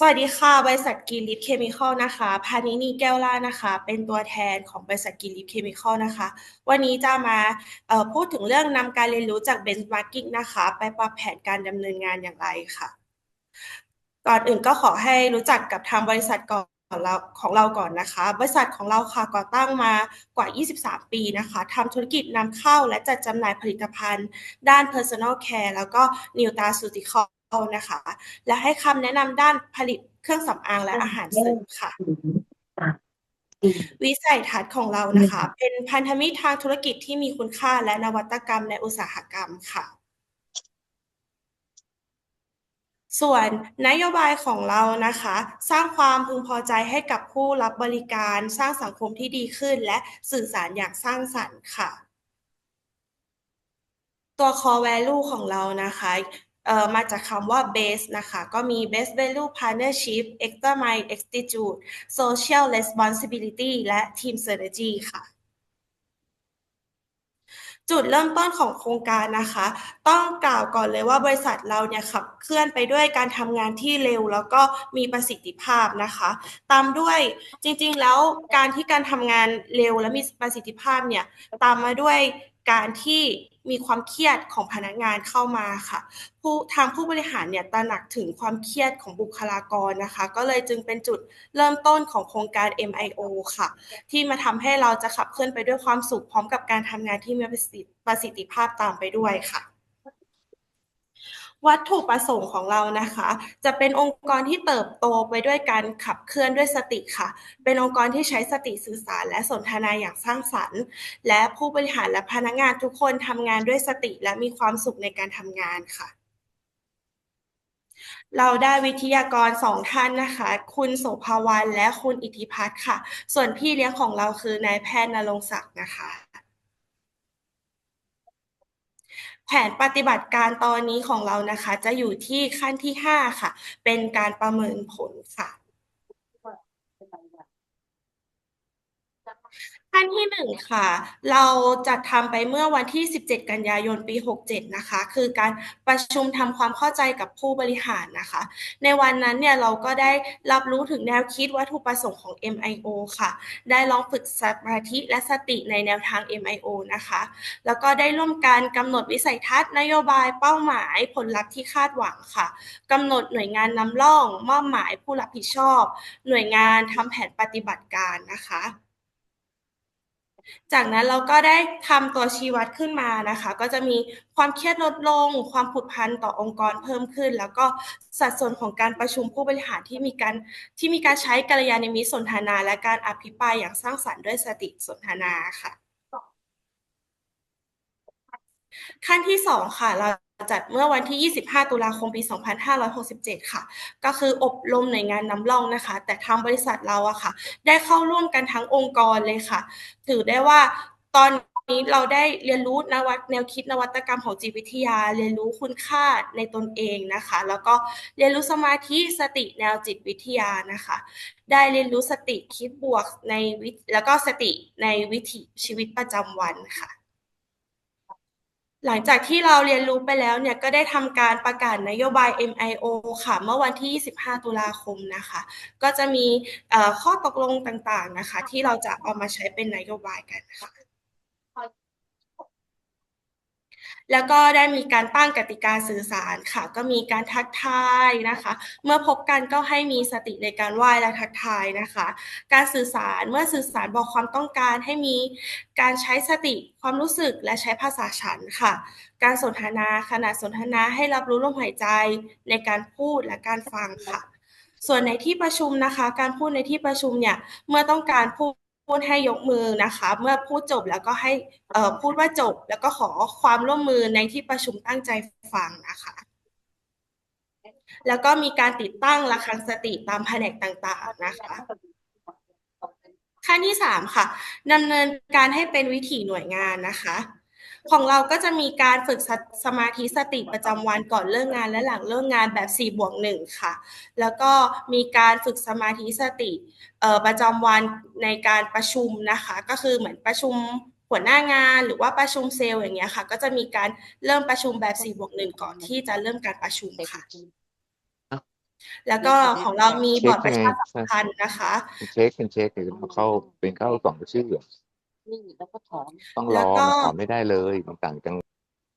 สวัสดีค่ะ บริษัทกรีนลิฟเคมีคอลนะคะ พานินีแก้วล่านะคะ เป็นตัวแทนของบริษัทกรีนลิฟเคมีคอลนะคะ วันนี้จะมาพูดถึงเรื่องนำการเรียนรู้จากเบนช์มาร์กิ้งนะคะ ไปปรับแผนการดำเนินงานอย่างไรค่ะ ก่อนอื่นก็ขอให้รู้จักกับทางบริษัทก่อนของเราของเราก่อนนะคะ บริษัทของเราค่ะก่อตั้งมากว่า 23 ปีนะคะทำธุรกิจนำเข้าและจัดจำหน่ายผลิตภัณฑ์ ด้าน Personal Care แล้วก็ New t a c e u t i c a l นะคะ และให้คำแนะนำด้านผลิตเครื่องสำอางและอาหารเสริมค่ะ วิสัยทัศน์ของเรานะคะ เป็นพันธมิตรทางธุรกิจที่มีคุณค่าและนวัตกรรมในอุตสาหกรรมค่ะส่วนนโยบายของเรานะคะ สร้างความพึงพอใจให้กับผู้รับบริการ สร้างสังคมที่ดีขึ้น และสื่อสารอย่างสร้างสรรค์ค่ะ ตัว core value ของเรานะคะ มาจากคำว่า base นะคะ ก็มี base value partnership extra mile attitude social responsibility และ team synergy ค่ะจุดเริ่มต้นของโครงการนะคะ ต้องกล่าวก่อนเลยว่าบริษัทเราเนี่ยขับเคลื่อนไปด้วยการทำงานที่เร็ว แล้วก็มีประสิทธิภาพนะคะ ตามด้วยจริงๆแล้วการที่การทำงานเร็วและมีประสิทธิภาพเนี่ยตามมาด้วย การที่มีความเครียดของพนักงานเข้ามาค่ะ ผู้ทางผู้บริหารเนี่ยตระหนักถึงความเครียดของบุคลากรนะคะ ก็เลยจึงเป็นจุดเริ่มต้นของโครงการ MIO ค่ะ ที่มาทำให้เราจะขับเคลื่อนไปด้วยความสุขพร้อมกับการทำงานที่มีประสิทธิภาพตามไปด้วยค่ะ วัตถุประสงค์ของเรานะคะ จะเป็นองค์กรที่เติบโตไปด้วยการขับเคลื่อนด้วยสติค่ะ เป็นองค์กรที่ใช้สติสื่อสาร และสนทนาอย่างสร้างสรรค์ และผู้บริหารและพนักงานทุกคนทำงานด้วยสติและมีความสุขในการทำงานค่ะเราได้วิทยากรสองท่านนะคะ คุณโสภาวันและคุณอิทธิพัฒน์ค่ะ ส่วนพี่เลี้ยงของเราคือนายแพทย์นรงศักดิ์นะคะ แผนปฏิบัติการตอนนี้ของเรานะคะ จะอยู่ที่ขั้นที่ 5 ค่ะ เป็นการประเมินผลค่ะ ขั้นที่หนึ่งค่ะ เราจัดทำไปเมื่อวันที่ 17 กันยายนปี 67 นะคะ คือการประชุมทำความเข้าใจกับผู้บริหารนะคะ ในวันนั้นเนี่ยเราก็ได้รับรู้ถึงแนวคิดวัตถุประสงค์ของ MIO ค่ะ ได้ลองฝึกสมาธิและสติในแนวทาง MIO นะคะ แล้วก็ได้ร่วมกันกำหนดวิสัยทัศน์นโยบายเป้าหมายผลลัพธ์ที่คาดหวังค่ะกำหนดหน่วยงานนำร่องมอบหมายผู้รับผิดชอบ หน่วยงานทำแผนปฏิบัติการนะคะ จากนั้นเราก็ได้ทำตัวชี้วัดขึ้นมานะคะ ก็จะมีความเครียดลดลง ความผูกพันต่อองค์กรเพิ่มขึ้น แล้วก็สัดส่วนของการประชุมผู้บริหารที่มีการที่มีการใช้กัลยาณมิตรสนทนา และการอภิปรายอย่างสร้างสรรค์ด้วยสติสนทนาค่ะ ขั้นที่สองค่ะเรา จัดเมื่อวันที่ 25 ตุลาคมปี 2567 ค่ะ ก็คืออบรมหน่วยงานนำร่องนะคะ แต่ทางบริษัทเราอะค่ะ ได้เข้าร่วมกันทั้งองค์กรเลยค่ะ ถือได้ว่าตอนนี้เราได้เรียนรู้นวัตแนวคิดนวัตกรรมของจิตวิทยา เรียนรู้คุณค่าในตนเองนะคะ แล้วก็เรียนรู้สมาธิสติแนวจิตวิทยานะคะ ได้เรียนรู้สติคิดบวกในวิแล้วก็สติในวิถีชีวิตประจำวันค่ะ หลังจากที่เราเรียนรู้ไปแล้วเนี่ยก็ได้ทำการประกาศนโยบาย MIO ค่ะ เมื่อวันที่ 25 ตุลาคมนะคะ ก็จะมีข้อตกลงต่างๆนะคะ ที่เราจะเอามาใช้เป็นนโยบายกันค่ะ แล้วก็ได้มีการตั้งกติกาสื่อสารค่ะ ก็มีการทักทายนะคะ เมื่อพบกันก็ให้มีสติในการไหว้และทักทายนะคะ การสื่อสารเมื่อสื่อสารบอกความต้องการให้มีการใช้สติความรู้สึกและใช้ภาษาฉันค่ะ การสนทนาขณะสนทนาให้รับรู้ลมหายใจในการพูดและการฟังค่ะ ส่วนในที่ประชุมนะคะ การพูดในที่ประชุมเนี่ยเมื่อต้องการพูด พูดให้ยกมือนะคะ เมื่อพูดจบแล้วก็ให้พูดว่าจบ แล้วก็ขอความร่วมมือในที่ประชุมตั้งใจฟังนะคะ แล้วก็มีการติดตั้งระฆังสติตามแผนกต่างๆนะคะขั้นที่สามค่ะดำเนินการให้เป็นวิถีหน่วยงานนะคะ ของเราก็จะมีการฝึกสมาธิสติประจำวันก่อนเลิกงานและหลังเลิกงานแบบ4บวก1ค่ะ แล้วก็มีการฝึกสมาธิสติประจำวันในการประชุมนะคะ ก็คือเหมือนประชุมหัวหน้างานหรือว่าประชุมเซลล์อย่างเงี้ยค่ะ ก็จะมีการเริ่มประชุมแบบ4บวก1ก่อนที่จะเริ่มการประชุมค่ะ แล้วก็ของเรามีบอร์ดประชาสัมพันธ์นะคะ เช็คเป็นเช็คคือเขาเข้าเป็นเข้าสองชื่อ นี่แล้วก็ถอน ต้องรแล้วอก็ มันถอนไม่ได้เลยมันต่างจัง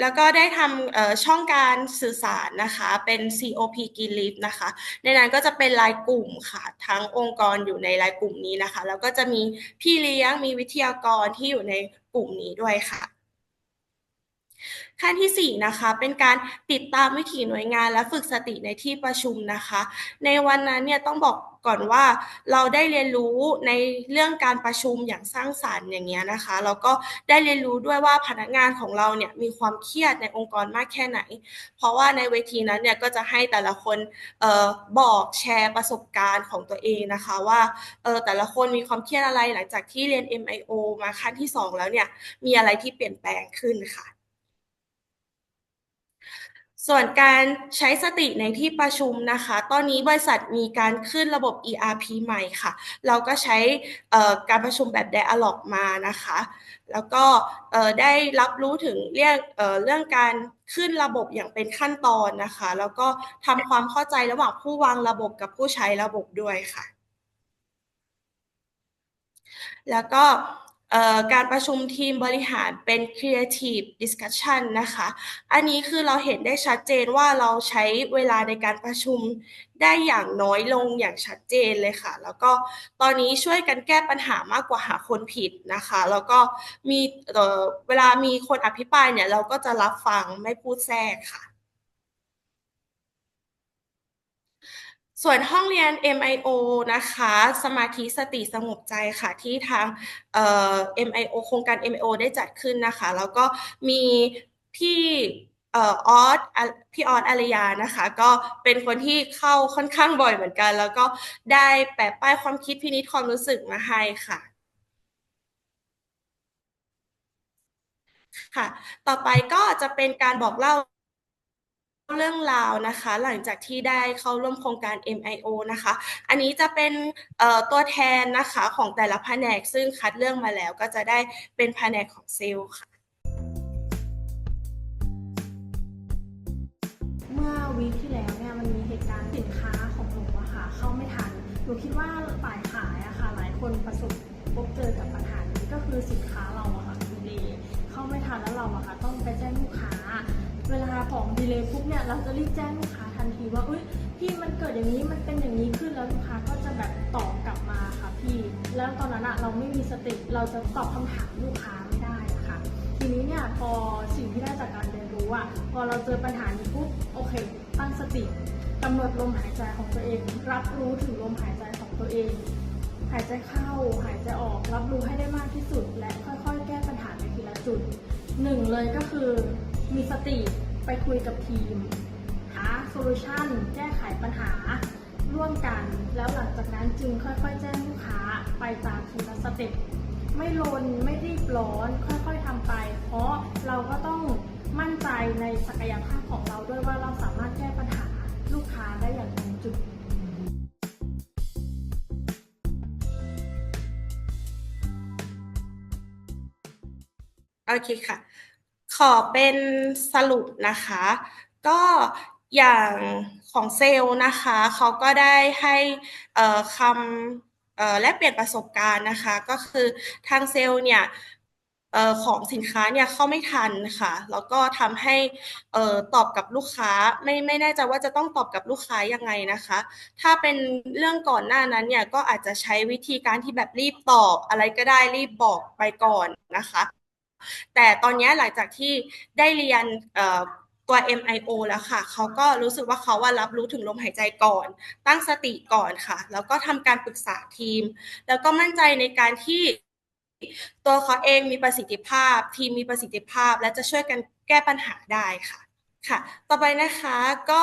แล้วก็ได้ทำเอ่อช่องการสื่อสารนะคะ เป็น COP Green Leaf นะคะ ในนั้นก็จะเป็นรายกลุ่มค่ะ ทั้งองค์กรอยู่ในรายกลุ่มนี้นะคะ แล้วก็จะมีพี่เลี้ยงมีวิทยากรที่อยู่ในกลุ่มนี้ด้วยค่ะ ขั้นที่ 4 นะคะ เป็นการติดตามวิถีหน่วยงานและฝึกสติในที่ประชุมนะคะ ในวันนั้นเนี่ยต้องบอกก่อนว่าเราได้เรียนรู้ในเรื่องการประชุมอย่างสร้างสรรค์อย่างเงี้ยนะคะแล้วก็ได้เรียนรู้ด้วยว่าพนักงานของเราเนี่ยมีความเครียดในองค์กรมากแค่ไหน เพราะว่าในเวทีนั้นเนี่ยก็จะให้แต่ละคนออบอกแชร์ประสบการณ์ของตัวเองนะคะว่าออแต่ละคนมีความเครียดอะไรหลังจากที่เรียน MIO มาขั้นที่สองแล้วเนี่ยมีอะไรที่เปลี่ยนแปลงขึ้นค่ะ ส่วนการใช้สติในที่ประชุมนะคะ ตอนนี้บริษัทมีการขึ้นระบบ ERP ใหม่ค่ะ เราก็ใช้การประชุมแบบ Dialog มานะคะ แล้วก็ได้รับรู้ถึงเรื่องเออเรื่องการขึ้นระบบอย่างเป็นขั้นตอนนะคะ แล้วก็ทำความเข้าใจระหว่างผู้วางระบบกับผู้ใช้ระบบด้วยค่ะ แล้วก็ การประชุมทีมบริหารเป็น creative discussion นะคะ อันนี้คือเราเห็นได้ชัดเจนว่าเราใช้เวลาในการประชุมได้อย่างน้อยลงอย่างชัดเจนเลยค่ะ แล้วก็ตอนนี้ช่วยกันแก้ปัญหามากกว่าหาคนผิดนะคะ แล้วก็มีเอ่อเวลามีคนอภิปรายเนี่ยเราก็จะรับฟังไม่พูดแทรกค่ะ ส่วนห้องเรียน MIO นะคะ สมาธิสติสงบใจค่ะ ที่ทางเอ่อ MIO โครงการ MIO ได้จัดขึ้นนะคะ แล้วก็มีพี่เอ่อออสพี่ออสอารยานะคะ ก็เป็นคนที่เข้าค่อนข้างบ่อยเหมือนกัน แล้วก็ได้แปะป้ายความคิดพินิจความรู้สึกมาให้ค่ะ ค่ะ ต่อไปก็จะเป็นการบอกเล่า เรื่องราวนะคะ หลังจากที่ได้เข้าร่วมโครงการ MIO นะคะ อันนี้จะเป็นตัวแทนนะคะของแต่ละแผนกซึ่งคัดเลือกมาแล้วก็จะได้เป็นแผนกของเซลล์ค่ะ เมื่อวีคที่แล้วเนี่ยมันมีเหตุการณ์สินค้าของหนูอะค่ะเข้าไม่ทันหนูคิดว่าฝ่ายขายอะค่ะหลายคนประสบพบเจอกับปัญหานี้ก็คือสินค้าเราอะค่ะดีเข้าไม่ทันแล้วเราอะค่ะต้องไปแจ้งลูกค้า เวลาของดีเลยปุ๊บเนี่ยเราจะรีบแจ้งลูกค้าทันทีว่าอุ้ยพี่มันเกิดอย่างนี้มันเป็นอย่างนี้ขึ้นแล้วลูกค้าก็จะแบบตอบกลับมาค่ะพี่แล้วตอนนั้นอะเราไม่มีสติเราจะตอบคำถามลูกค้าไม่ได้อะค่ะทีนี้เนี่ยพอสิ่งที่ได้จากการเรียนรู้อะพอเราเจอปัญหานี้ปุ๊บโอเค ตั้งสติกำหนดลมหายใจของตัวเอง รับรู้ถึงลมหายใจของตัวเอง หายใจเข้าหายใจออกรับรู้ให้ได้มากที่สุด และค่อยๆ แก้ปัญหาในทีละจุดหนึ่งเลยก็คือ มีสติไปคุยกับทีม หาโซลูชันแก้ไขปัญหา ร่วมกัน แล้วหลังจากนั้นจึงค่อยๆ แจ้งลูกค้าไปตามทีละสเต็ปไม่ลนไม่รีบร้อนค่อยๆทำไป เพราะเราก็ต้องมั่นใจในศักยภาพของเราด้วยว่าเราสามารถแก้ปัญหาลูกค้าได้อย่างตรงจุดโอเคค่ะ ขอเป็นสรุปนะคะ ก็อย่างของเซลล์นะคะเขาก็ได้ให้เอ่อคำแลกเปลี่ยนประสบการณ์นะคะ ก็คือทางเซลล์เนี่ยออของสินค้าเนี่ยเข้าไม่ทันค่ะ แล้วก็ทำให้อตอบกับลูกค้าไม่ไม่แน่ใจว่าจะต้องตอบกับลูกค้ายังไงนะคะ ถ้าเป็นเรื่องก่อนหน้านั้นเนี่ยก็อาจจะใช้วิธีการที่แบบรีบตอบอะไรก็ได้รีบบอกไปก่อนนะคะ แต่ตอนนี้หลังจากที่ได้เรียนตัว MIO แล้วค่ะ เขาก็รู้สึกว่าเขาว่ารับรู้ถึงลมหายใจก่อน ตั้งสติก่อนค่ะ แล้วก็ทำการปรึกษาทีม แล้วก็มั่นใจในการที่ตัวเขาเองมีประสิทธิภาพ ทีมมีประสิทธิภาพ และจะช่วยกันแก้ปัญหาได้ค่ะ ค่ะ ต่อไปนะคะก็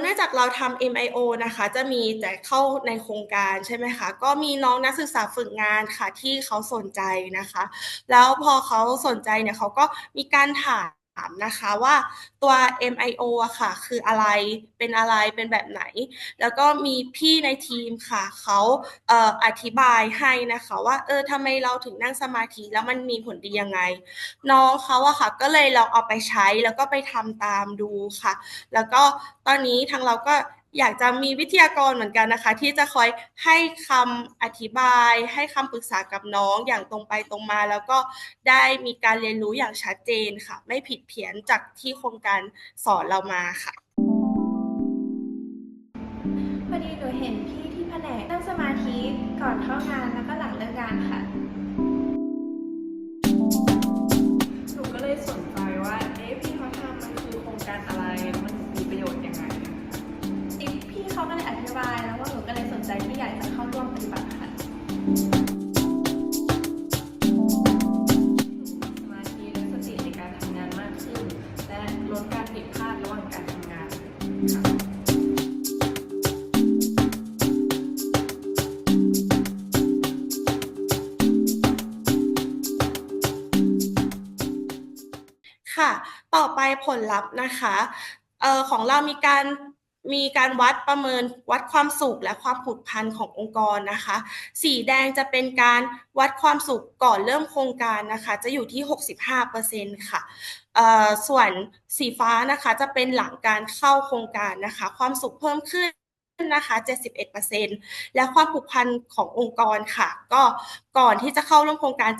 เนื่องจากเราทำ MIO นะคะ จะมีแต่เข้าในโครงการใช่ไหมคะ ก็มีน้องนักศึกษาฝึกงานค่ะที่เขาสนใจนะคะ แล้วพอเขาสนใจเนี่ยเขาก็มีการถามามนะคะว่าตัว MIO อะค่ะ คืออะไรเป็นอะไรเป็นแบบไหน แล้วก็มีพี่ในทีมค่ะเขาเอ่ออธิบายให้นะคะว่าเออทำไมเราถึงนั่งสมาธิแล้วมันมีผลดียังไง น้องเขาอะค่ะ ก็เลยลองเอาไปใช้แล้วก็ไปทำตามดูค่ะ แล้วก็ตอนนี้ทางเราก็ อยากจะมีวิทยากรเหมือนกันนะคะ ที่จะคอยให้คำอธิบาย ให้คำปรึกษากับน้องอย่างตรงไปตรงมา แล้วก็ได้มีการเรียนรู้อย่างชัดเจนค่ะ ไม่ผิดเพี้ยนจากที่โครงการสอนเรามาค่ะพอดีหนูเห็นพี่ที่แผนกนั่งสมาธิก่อนเข้างานแล้วก็หลังเลิกงานค่ะ ต่อไปผลลัพธ์นะคะเอ่อของเรามีการมีการวัดประเมินวัดความสุขและความผูกพันขององค์กรนะคะ สีแดงจะเป็นการวัดความสุขก่อนเริ่มโครงการนะคะ จะอยู่ที่ 65%ค่ะเอ่อส่วนสีฟ้านะคะจะเป็นหลังการเข้าโครงการนะคะ ความสุขเพิ่มขึ้นนะคะ 71%และความผูกพันขององค์กรค่ะ ก็ก่อนที่จะเข้าร่วมโครงการ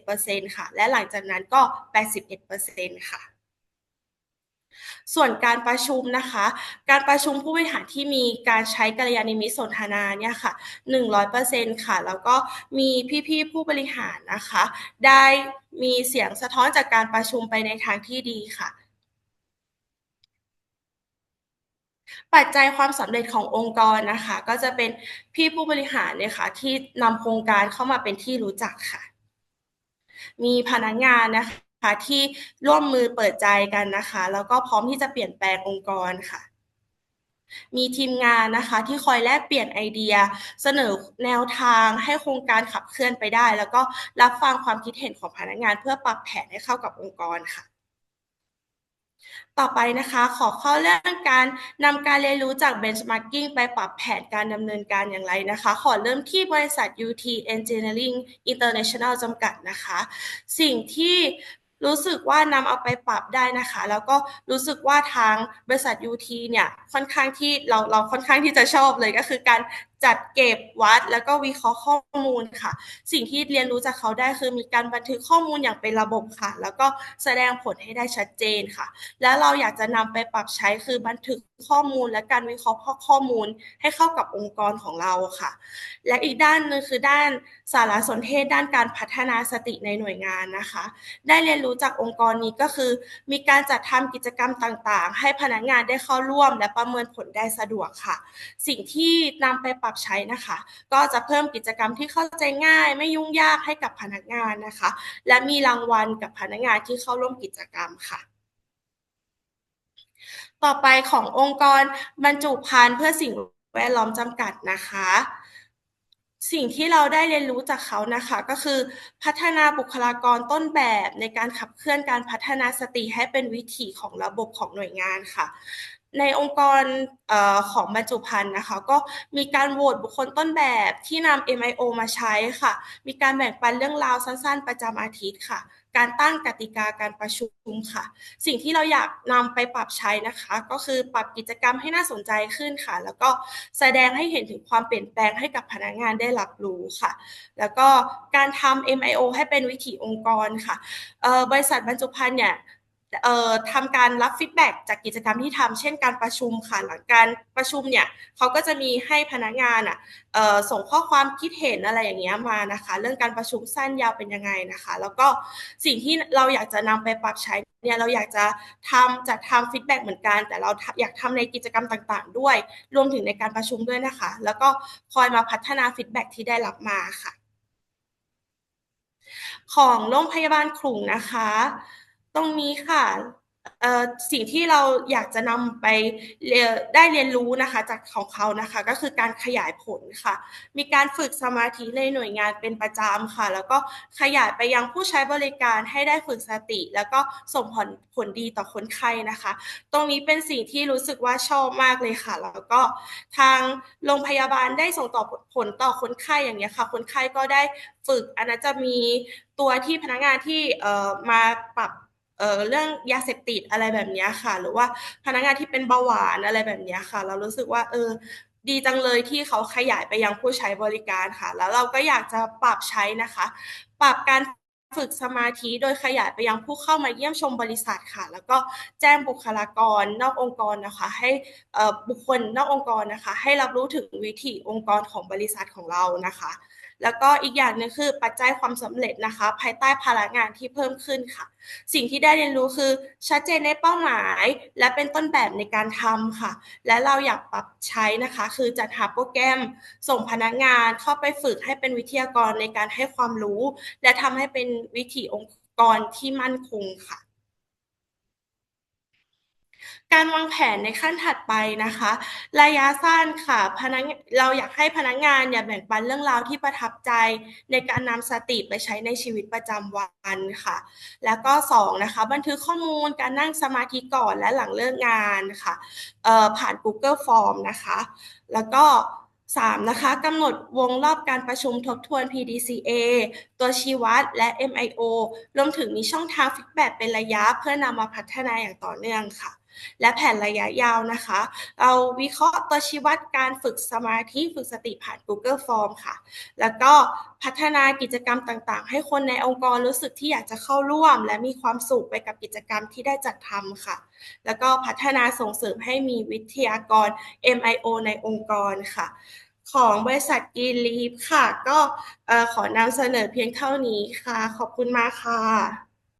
77%ค่ะ และหลังจากนั้นก็ 81%ค่ะ ส่วนการประชุมนะคะ การประชุมผู้บริหารที่มีการใช้กัลยาณมิตรสนทนาเนี่ยค่ะ 100%ค่ะ แล้วก็มีพี่ๆผู้บริหารนะคะ ได้มีเสียงสะท้อนจากการประชุมไปในทางที่ดีค่ะปัจจัยความสำเร็จขององค์กรนะคะ ก็จะเป็นพี่ผู้บริหารเนี่ยค่ะที่นำโครงการเข้ามาเป็นที่รู้จักค่ะ มีพนักงานนะคะ ที่ร่วมมือเปิดใจกันนะคะ แล้วก็พร้อมที่จะเปลี่ยนแปลงองค์กรค่ะ มีทีมงานนะคะ ที่คอยแลกเปลี่ยนไอเดีย เสนอแนวทางให้โครงการขับเคลื่อนไปได้ แล้วก็รับฟังความคิดเห็นของพนักงาน เพื่อปรับแผนให้เข้ากับองค์กรค่ะต่อไปนะคะขอเข้าเรื่องการนำการเรียนรู้จาก benchmarking ไปปรับแผนการดำเนินการอย่างไรนะคะ ขอเริ่มที่บริษัท UT Engineering International จำกัดนะคะ สิ่งที่ รู้สึกว่านำเอาไปปรับได้นะคะ แล้วก็รู้สึกว่าทางบริษัท UT เนี่ยค่อนข้างที่เราเราค่อนข้างที่จะชอบเลยก็คือการจัดเก็บวัด แล้วก็วิเคราะห์ข้อมูลค่ะ สิ่งที่เรียนรู้จากเขาได้คือมีการบันทึกข้อมูลอย่างเป็นระบบค่ะ แล้วก็แสดงผลให้ได้ชัดเจนค่ะ และเราอยากจะนำไปปรับใช้คือบันทึกข้อมูลและการวิเคราะห์ข้อมูลให้เข้ากับองค์กรของเราค่ะ และอีกด้านนึงคือด้านสารสนเทศ ด้านการพัฒนาสติในหน่วยงานนะคะ ได้เรียนรู้จากองค์กรนี้ก็คือ มีการจัดทำกิจกรรมต่างๆ ให้พนักงานได้เข้าร่วม และประเมินผลได้สะดวกค่ะ สิ่งที่นำไปปรับใช้นะคะ ก็จะเพิ่มกิจกรรมที่เข้าใจง่าย ไม่ยุ่งยากให้กับพนักงานนะคะ และมีรางวัลกับพนักงานที่เข้าร่วมกิจกรรมค่ะ ต่อไปขององค์กรบรรจุภัณฑ์เพื่อสิ่งแวดล้อมจำกัดนะคะ สิ่งที่เราได้เรียนรู้จากเขานะคะ ก็คือพัฒนาบุคลากรต้นแบบในการขับเคลื่อนการพัฒนาสติให้เป็นวิถีของระบบของหน่วยงานค่ะ ในองค์กรอของบรรจุภัณฑ์นะคะ ก็มีการโหวตบุคคลต้นแบบที่นำ MIO มาใช้ค่ะ มีการแบ่งปันเรื่องราวสั้นๆ ประจำอาทิตย์ค่ะ การตั้งกติกาการประชุมค่ะ สิ่งที่เราอยากนำไปปรับใช้นะคะ ก็คือปรับกิจกรรมให้น่าสนใจขึ้นค่ะ แล้วก็แสดงให้เห็นถึงความเปลี่ยนแปลงให้กับพนักงานได้รับรู้ค่ะ แล้วก็การทำ MIO ให้เป็นวิถีองค์กรค่ะบริษัทบรรจุภัณฑ์เนี่ย ทำการรับฟีดแบ็กจากกิจกรรมที่ทำเช่นการประชุมค่ะหลังการประชุมเนี่ยเขาก็จะมีให้พนักงานอะส่งข้อความคิดเห็นอะไรอย่างเงี้ยมานะคะ เรื่องการประชุมสั้นยาวเป็นยังไงนะคะ แล้วก็สิ่งที่เราอยากจะนำไปปรับใช้เนี่ยเราอยากจะทำจัดทำฟีดแบ็กเหมือนกัน แต่เราอยากทำในกิจกรรมต่างๆ ด้วย รวมถึงในการประชุมด้วยนะคะ แล้วก็คอยมาพัฒนาฟีดแบ็กที่ได้รับมาค่ะ ของโรงพยาบาลขลุงนะคะ ตรงนี้ค่ะเอ่อสิ่งที่เราอยากจะนำไปเรียได้เรียนรู้นะคะจากของเขานะคะ ก็คือการขยายผลค่ะ มีการฝึกสมาธิในหน่วยงานเป็นประจำค่ะ แล้วก็ขยายไปยังผู้ใช้บริการให้ได้ฝึกสติ แล้วก็ส่งผลผลดีต่อคนไข้นะคะ ตรงนี้เป็นสิ่งที่รู้สึกว่าชอบมากเลยค่ะ แล้วก็ทางโรงพยาบาลได้ส่งต่อผลต่อคนไข้อย่างเงี้ยค่ะ คนไข้ก็ได้ฝึกอันนั้นจะมีตัวที่พนักงานที่เอ่อมาปรับ เเรื่องยาเสพติดอะไรแบบนี้ค่ะ หรือว่าพนักงานที่เป็นเบาหวานอะไรแบบนี้ค่ะ เรารู้สึกว่าเออดีจังเลยที่เขาขยายไปยังผู้ใช้บริการค่ะ แล้วเราก็อยากจะปรับใช้นะคะ ปรับการฝึกสมาธิโดยขยายไปยังผู้เข้ามาเยี่ยมชมบริษัทค่ะ แล้วก็แจ้งบุคลากรนอกองค์กรนะคะ ให้บุคคลนอกองค์กรนะคะ ให้รับรู้ถึงวิถีองค์กรของบริษัทของเรานะคะ แล้วก็อีกอย่างหนึงคือปัจจัยความสำเร็จนะคะ ภายใต้ภาระงานที่เพิ่มขึ้นค่ะ สิ่งที่ได้เรียนรู้คือชัดเจนในเป้าหมาย และเป็นต้นแบบในการทำค่ะ และเราอยากปรับใช้นะคะ คือจัดหาโปรแกรม ส่งพนักงานเข้าไปฝึกให้เป็นวิทยากรในการให้ความรู้ และทำให้เป็นวิถีองค์กรที่มั่นคงค่ะ การวางแผนในขั้นถัดไปนะคะ ระยะสั้นค่ะพนักเราอยากให้พนักงานเนี่ยแบ่งปันเรื่องราวที่ประทับใจในการนำสติไปใช้ในชีวิตประจำวันค่ะ แล้วก็สองนะคะบันทึกข้อมูลการนั่งสมาธิก่อนและหลังเลิกงานค่ะเอ่อผ่าน Google Form นะคะ แล้วก็สามนะคะกำหนดวงรอบการประชุมทบทวน PDCA ตัวชี้วัดและ MIO รวมถึงมีช่องทางฟีดแบ็เป็นระยะเพื่อนำมาพัฒนาอย่างต่อเนื่องค่ะ และแผนระยะยาวนะคะ เราวิเคราะห์ตัวชี้วัดการฝึกสมาธิฝึกสติผ่าน Google Form ค่ะ แล้วก็พัฒนากิจกรรมต่างๆ ให้คนในองค์กรรู้สึกที่อยากจะเข้าร่วม และมีความสุขไปกับกิจกรรมที่ได้จัดทำค่ะ แล้วก็พัฒนาส่งเสริมให้มีวิทยากร MIO ในองค์กรค่ะของบริษัท Green Leaf ค่ะ ก็ขอนำเสนอเพียงเท่านี้ค่ะ ขอบคุณมากค่ะ